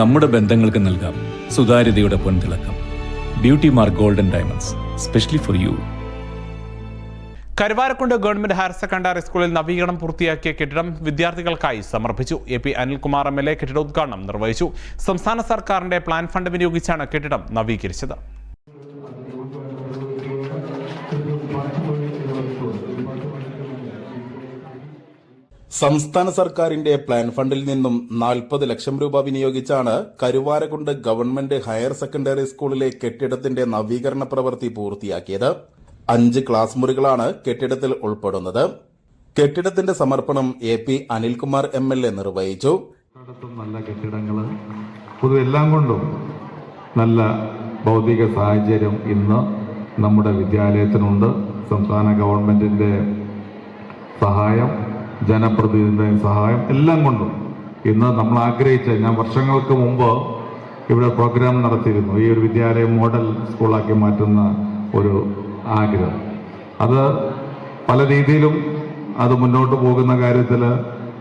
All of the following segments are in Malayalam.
നമ്മുടെ ബന്ധങ്ങൾക്ക് നൽകാം സുതാര്യതയുടെ പൊൻതിളക്കം. Beauty mark golden diamonds specially for you Karuvarakundu government higher secondary സ്കൂളിൽ നവീകരണം പൂർത്തിയാക്കിയ കെട്ടിടം വിദ്യാർത്ഥികൾക്കായി സമർപ്പിച്ചു. A P Anilkumar M L A കെട്ടിടോദ്ഘാടനം നിർവഹിച്ചു. സംസ്ഥാന സർക്കാരിന്റെ പ്ലാൻ ഫണ്ട് വിനിയോഗിച്ചാണ് കെട്ടിടം നവീകരിച്ചത്. സംസ്ഥാന സർക്കാരിന്റെ പ്ലാൻ ഫണ്ടിൽ നിന്നും നാൽപ്പത് ലക്ഷം രൂപ വിനിയോഗിച്ചാണ് കരുവാരകുണ്ട് ഗവൺമെന്റ് ഹയർ സെക്കൻഡറി സ്കൂളിലെ കെട്ടിടത്തിന്റെ നവീകരണ പ്രവൃത്തി പൂർത്തിയാക്കിയത്. അഞ്ച് ക്ലാസ് മുറികളാണ് കെട്ടിടത്തിൽ ഉൾപ്പെടുന്നത്. കെട്ടിടത്തിന്റെ സമർപ്പണം A P Anilkumar M L A നിർവഹിച്ചു. നല്ല കെട്ടിടങ്ങൾ എല്ലാം കൊണ്ടും നല്ല ഭൗതിക സാഹചര്യം ഇന്ന് നമ്മുടെ വിദ്യാലയത്തിനുണ്ട്. സംസ്ഥാന ഗവൺമെന്റിന്റെ സഹായം ജനപ്രതിനിധിയുടെ സഹായം എല്ലാം കൊണ്ടും. ഇന്ന് നമ്മൾ ആഗ്രഹിച്ച ഞാൻ വർഷങ്ങൾക്ക് മുമ്പ് ഇവിടെ പ്രോഗ്രാം നടത്തിയിരുന്നു. ഈ ഒരു വിദ്യാലയം മോഡൽ സ്കൂളാക്കി മാറ്റുന്ന ഒരു ആഗ്രഹം. അത് പല രീതിയിലും അത് മുന്നോട്ട് പോകുന്ന കാര്യത്തിൽ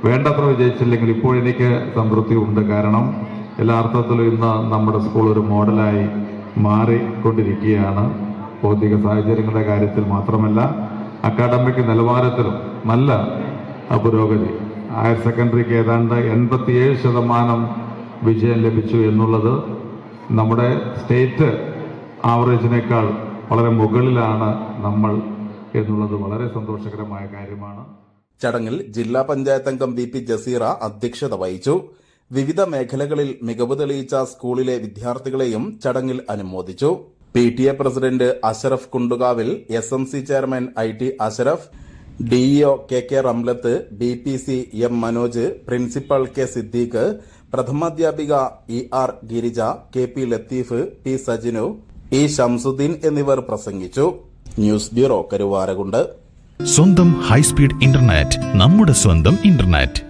വേണ്ടത്ര വിജയിച്ചില്ലെങ്കിൽ ഇപ്പോൾ എനിക്ക് സംതൃപ്തി ഉണ്ട്. കാരണം എല്ലാ അർത്ഥത്തിലും ഇന്ന് നമ്മുടെ സ്കൂൾ ഒരു മോഡലായി മാറിക്കൊണ്ടിരിക്കുകയാണ്. ഭൗതിക സാഹചര്യങ്ങളുടെ കാര്യത്തിൽ മാത്രമല്ല അക്കാഡമിക് നിലവാരത്തിലും നല്ല പുരോഗതി ഹയർ സെക്കൻഡറിക്ക് ഏതാണ്ട് എൺപത്തിയേഴ് ശതമാനം വിജയം ലഭിച്ചു എന്നുള്ളത് നമ്മുടെ സ്റ്റേറ്റ് ആവറേജിനേക്കാൾ വളരെ മുകളിലാണ് നമ്മൾ എന്നുള്ളത് വളരെ സന്തോഷകരമായ കാര്യമാണ്. ചടങ്ങിൽ ജില്ലാ പഞ്ചായത്ത് അംഗം വി പി ജസീറ അധ്യക്ഷത വഹിച്ചു. വിവിധ മേഖലകളിൽ മികവ് തെളിയിച്ച സ്കൂളിലെ വിദ്യാർത്ഥികളെയും ചടങ്ങിൽ അനുമോദിച്ചു. P T A president Ashraf Kundukavil S M C chairman I T Ashraf DEO K K Ramlath D P C M Manoj principal K Siddique പ്രഥമാധ്യാപിക E R Girija K P Latheef T Sajinu E Shamsuddin എന്നിവർ പ്രസംഗിച്ചു. News bureau Karuvarakundu. സ്വന്തം ഹൈസ്പീഡ് ഇന്റർനെറ്റ് നമ്മുടെ സ്വന്തം ഇന്റർനെറ്റ്.